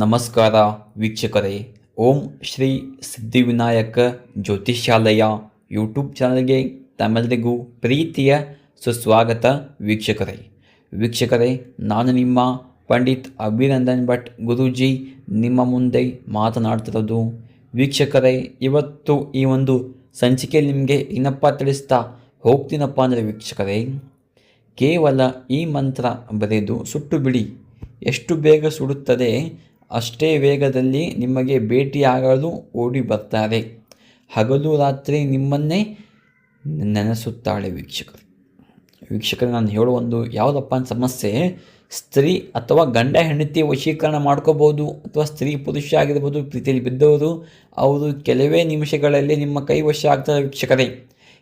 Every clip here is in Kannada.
ನಮಸ್ಕಾರ ವೀಕ್ಷಕರೇ. ಓಂ ಶ್ರೀ ಸಿದ್ಧಿವಿನಾಯಕ ಜ್ಯೋತಿಷ್ಯಾಲಯ ಯೂಟ್ಯೂಬ್ ಚಾನಲ್ಗೆ ತಮ್ಮೆಲ್ಲರಿಗೂ ಪ್ರೀತಿಯ ಸುಸ್ವಾಗತ ವೀಕ್ಷಕರೇ. ವೀಕ್ಷಕರೇ, ನಾನು ನಿಮ್ಮ ಪಂಡಿತ್ ಅಭಿನಂದನ್ ಭಟ್ ಗುರೂಜಿ ನಿಮ್ಮ ಮುಂದೆ ಮಾತನಾಡ್ತಿರೋದು ವೀಕ್ಷಕರೇ, ಇವತ್ತು ಈ ಒಂದು ಸಂಚಿಕೆ ನಿಮಗೆ ಏನಪ್ಪ ತಿಳಿಸ್ತಾ ಹೋಗ್ತೀನಪ್ಪ ಅಂದರೆ ವೀಕ್ಷಕರೇ, ಕೇವಲ ಈ ಮಂತ್ರ ಬರೆದು ಸುಟ್ಟು ಬಿಡಿ. ಎಷ್ಟು ಬೇಗ ಸುಡುತ್ತದೆ ಅಷ್ಟೇ ವೇಗದಲ್ಲಿ ನಿಮಗೆ ಭೇಟಿಯಾಗಲು ಓಡಿ ಬರ್ತಾರೆ. ಹಗಲು ರಾತ್ರಿ ನಿಮ್ಮನ್ನೇ ನೆನೆಸುತ್ತಾಳೆ ವೀಕ್ಷಕರು. ವೀಕ್ಷಕರು, ನಾನು ಹೇಳುವ ಒಂದು ಯಾವುದಪ್ಪ ಸಮಸ್ಯೆ, ಸ್ತ್ರೀ ಅಥವಾ ಗಂಡ, ಹೆಂಡತಿ ವಶೀಕರಣ ಮಾಡ್ಕೋಬೋದು ಅಥವಾ ಸ್ತ್ರೀ ಪುರುಷ ಆಗಿರ್ಬೋದು, ಪ್ರೀತಿಯಲ್ಲಿ ಬಿದ್ದವರು, ಅವರು ಕೆಲವೇ ನಿಮಿಷಗಳಲ್ಲಿ ನಿಮ್ಮ ಕೈ ವಶ ಆಗ್ತಾರೆ ವೀಕ್ಷಕರೇ.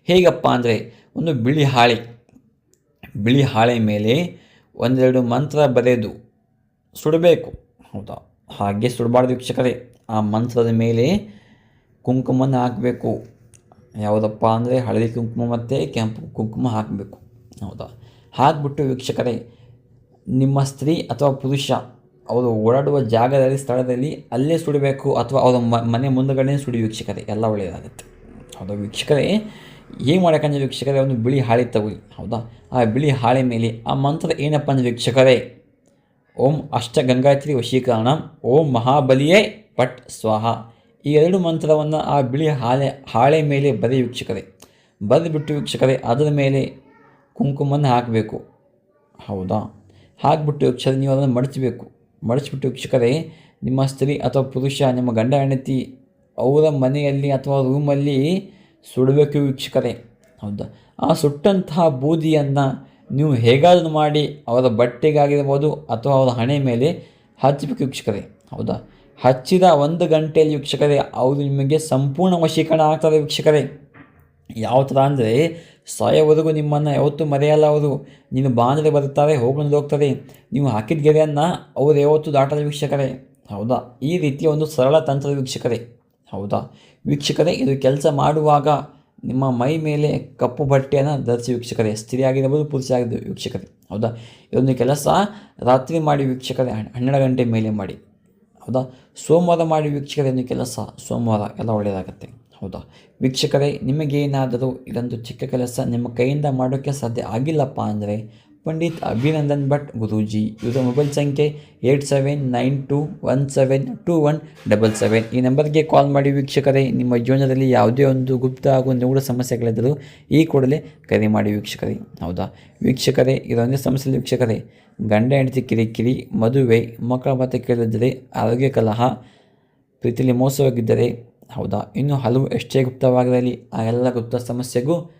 ಹೇಗಪ್ಪ ಅಂದರೆ, ಒಂದು ಬಿಳಿ ಹಾಳೆ ಬಿಳಿ ಹಾಳೆ ಮೇಲೆ ಒಂದೆರಡು ಮಂತ್ರ ಬರೆದು ಸುಡಬೇಕು. ಹೌದಾ? ಹಾಗೆ ಸುಡಬಾರ್ದು ವೀಕ್ಷಕರೇ. ಆ ಮಂತ್ರದ ಮೇಲೆ ಕುಂಕುಮನ ಹಾಕಬೇಕು. ಯಾವುದಪ್ಪ ಅಂದರೆ ಹಳದಿ ಕುಂಕುಮ ಮತ್ತು ಕೆಂಪು ಕುಂಕುಮ ಹಾಕಬೇಕು. ಹೌದಾ? ಹಾಕ್ಬಿಟ್ಟು ವೀಕ್ಷಕರೇ, ನಿಮ್ಮ ಸ್ತ್ರೀ ಅಥವಾ ಪುರುಷ, ಅವರು ಓಡಾಡುವ ಜಾಗದಲ್ಲಿ, ಸ್ಥಳದಲ್ಲಿ ಅಲ್ಲೇ ಸುಡಬೇಕು ಅಥವಾ ಅವರ ಮನೆ ಮುಂದಗಡೆ ಸುಡಿ ವೀಕ್ಷಕರೇ. ಎಲ್ಲ ಒಳ್ಳೆಯದಾಗುತ್ತೆ. ಹೌದಾ ವೀಕ್ಷಕರೇ? ಏನು ಮಾಡೋಕ್ಕಂದ್ರೆ ವೀಕ್ಷಕರೇ, ಒಂದು ಬಿಳಿ ಹಾಳೆ ತಗೊಳ್ಳಿ. ಹೌದಾ? ಆ ಬಿಳಿ ಹಾಳೆ ಮೇಲೆ, ಆ ಮಂತ್ರ ಏನಪ್ಪ ಅಂದರೆ ವೀಕ್ಷಕರೇ ಓಂ ಅಷ್ಟಗಂಗಾತ್ರಿ ವಶೀಕರಣ, ಓಂ ಮಹಾಬಲಿಯೇ ಪಟ್ ಸ್ವಾಹ. ಈ ಎರಡು ಮಂತ್ರವನ್ನು ಆ ಬಿಳಿ ಹಾಳೆ ಹಾಳೆ ಮೇಲೆ ಬರೆ ವೀಕ್ಷಕರೇ. ಬರೆದುಬಿಟ್ಟು ವೀಕ್ಷಕರೇ, ಅದರ ಮೇಲೆ ಕುಂಕುಮನ ಹಾಕಬೇಕು. ಹೌದಾ? ಹಾಕ್ಬಿಟ್ಟು ವೀಕ್ಷಕರೇ, ನೀವು ಅದನ್ನು ಮಡಚಬೇಕು. ಮಡಚಿಬಿಟ್ಟು ವೀಕ್ಷಕರೇ, ನಿಮ್ಮ ಸ್ತ್ರೀ ಅಥವಾ ಪುರುಷ, ನಿಮ್ಮ ಗಂಡ, ಹೆಂಡತಿ, ಅವರ ಮನೆಯಲ್ಲಿ ಅಥವಾ ರೂಮಲ್ಲಿ ಸುಡಬೇಕು ವೀಕ್ಷಕರೇ. ಹೌದಾ? ಆ ಸುಟ್ಟಂತಹ ಬೂದಿಯನ್ನು ನೀವು ಹೇಗಾದರೂ ಮಾಡಿ ಅವರ ಬಟ್ಟೆಗಾಗಿರ್ಬೋದು ಅಥವಾ ಅವರ ಹಣೆ ಮೇಲೆ ಹಚ್ಚಬೇಕು ವೀಕ್ಷಕರೇ, ಹೌದಾ? ಹಚ್ಚಿದ ಒಂದು ಗಂಟೆಯಲ್ಲಿ ವೀಕ್ಷಕರೇ, ಅವರು ನಿಮಗೆ ಸಂಪೂರ್ಣ ವಶೀಕರಣ ಆಗ್ತಾರೆ ವೀಕ್ಷಕರೇ. ಯಾವ ಥರ ಅಂದರೆ, ಸಾಯೋವರೆಗೂ ನಿಮ್ಮನ್ನು ಯಾವತ್ತೂ ಮರೆಯಲ್ಲ ಅವರು. ನೀನು ಬಾಂಧವ್ಯ ಬರುತ್ತಾರೆ ಹೋಗ್ಕೊಂಡು ಹೋಗ್ತಾರೆ. ನೀವು ಹಾಕಿದ ಗೆರೆಯನ್ನು ಅವರು ಯಾವತ್ತೂ ದಾಟದ ವೀಕ್ಷಕರೇ, ಹೌದಾ? ಈ ರೀತಿಯ ಒಂದು ಸರಳ ತಂತ್ರ ವೀಕ್ಷಕರೇ, ಹೌದಾ? ವೀಕ್ಷಕರೇ, ಇದು ಕೆಲಸ ಮಾಡುವಾಗ ನಿಮ್ಮ ಮೈ ಮೇಲೆ ಕಪ್ಪು ಬಟ್ಟೆಯನ್ನು ಧರಿಸಿ ವೀಕ್ಷಕರೇ, ಸ್ತ್ರೀ ಆಗಿರ್ಬೋದು ಪುರುಷ ಆಗಿರ್ಬೋದು ವೀಕ್ಷಕರೇ. ಹೌದಾ? ಇದೊಂದು ಕೆಲಸ ರಾತ್ರಿ ಮಾಡಿ ವೀಕ್ಷಕರೇ, ಹನ್- ಹನ್ನೆರಡು ಗಂಟೆ ಮೇಲೆ ಮಾಡಿ. ಹೌದಾ? ಸೋಮವಾರ ಮಾಡಿ ವೀಕ್ಷಕರೇ ಒಂದು ಕೆಲಸ, ಸೋಮವಾರ ಎಲ್ಲ ಒಳ್ಳೆಯದಾಗತ್ತೆ. ಹೌದಾ? ವೀಕ್ಷಕರೇ, ನಿಮಗೇನಾದರೂ ಇದೊಂದು ಚಿಕ್ಕ ಕೆಲಸ ನಿಮ್ಮ ಕೈಯಿಂದ ಮಾಡೋಕ್ಕೆ ಸಾಧ್ಯ ಆಗಿಲ್ಲಪ್ಪ ಅಂದರೆ ಪಂಡಿತ್ ಅಭಿನಂದನ್ ಭಟ್, ಗುರೂಜಿ. ಇವರ ಮೊಬೈಲ್ ಸಂಖ್ಯೆ eight seven nine two one seven two one double seven. ಈ ನಂಬರ್ಗೆ ಕಾಲ್ ಮಾಡಿ ವೀಕ್ಷಕರೇ, ನಿಮ್ಮ ಜೀವನದಲ್ಲಿ ಯಾವುದೇ ಒಂದು ಗುಪ್ತ ಹಾಗೂ ನಿಗೂಢ ಸಮಸ್ಯೆಗಳಿದ್ದರೂ ಈ ಕೂಡಲೇ ಕರೆ ಮಾಡಿ ವೀಕ್ಷಕರೇ. ಹೌದಾ? ವೀಕ್ಷಕರೇ, ಇದೊಂದೇ ಸಮಸ್ಯೆ ವೀಕ್ಷಕರೇ. ಗಂಡ, ಹೆಂಡತಿ, ಕಿರಿಕಿರಿ, ಮದುವೆ, ಮಕ್ಕಳ ಮಾತು ಕೇಳಿದರೆ ಆರೋಗ್ಯ ಕಲಹ ಪ್ರೀತಿಯಲ್ಲಿ ಮೋಸವಾಗಿದ್ದರೆ, ಹೌದಾ? ಇನ್ನು ಹಲವು ಎಷ್ಟೇ ಗುಪ್ತವಾಗಿರಲಿ, ಆ ಎಲ್ಲ ಗುಪ್ತ ಸಮಸ್ಯೆಗೂ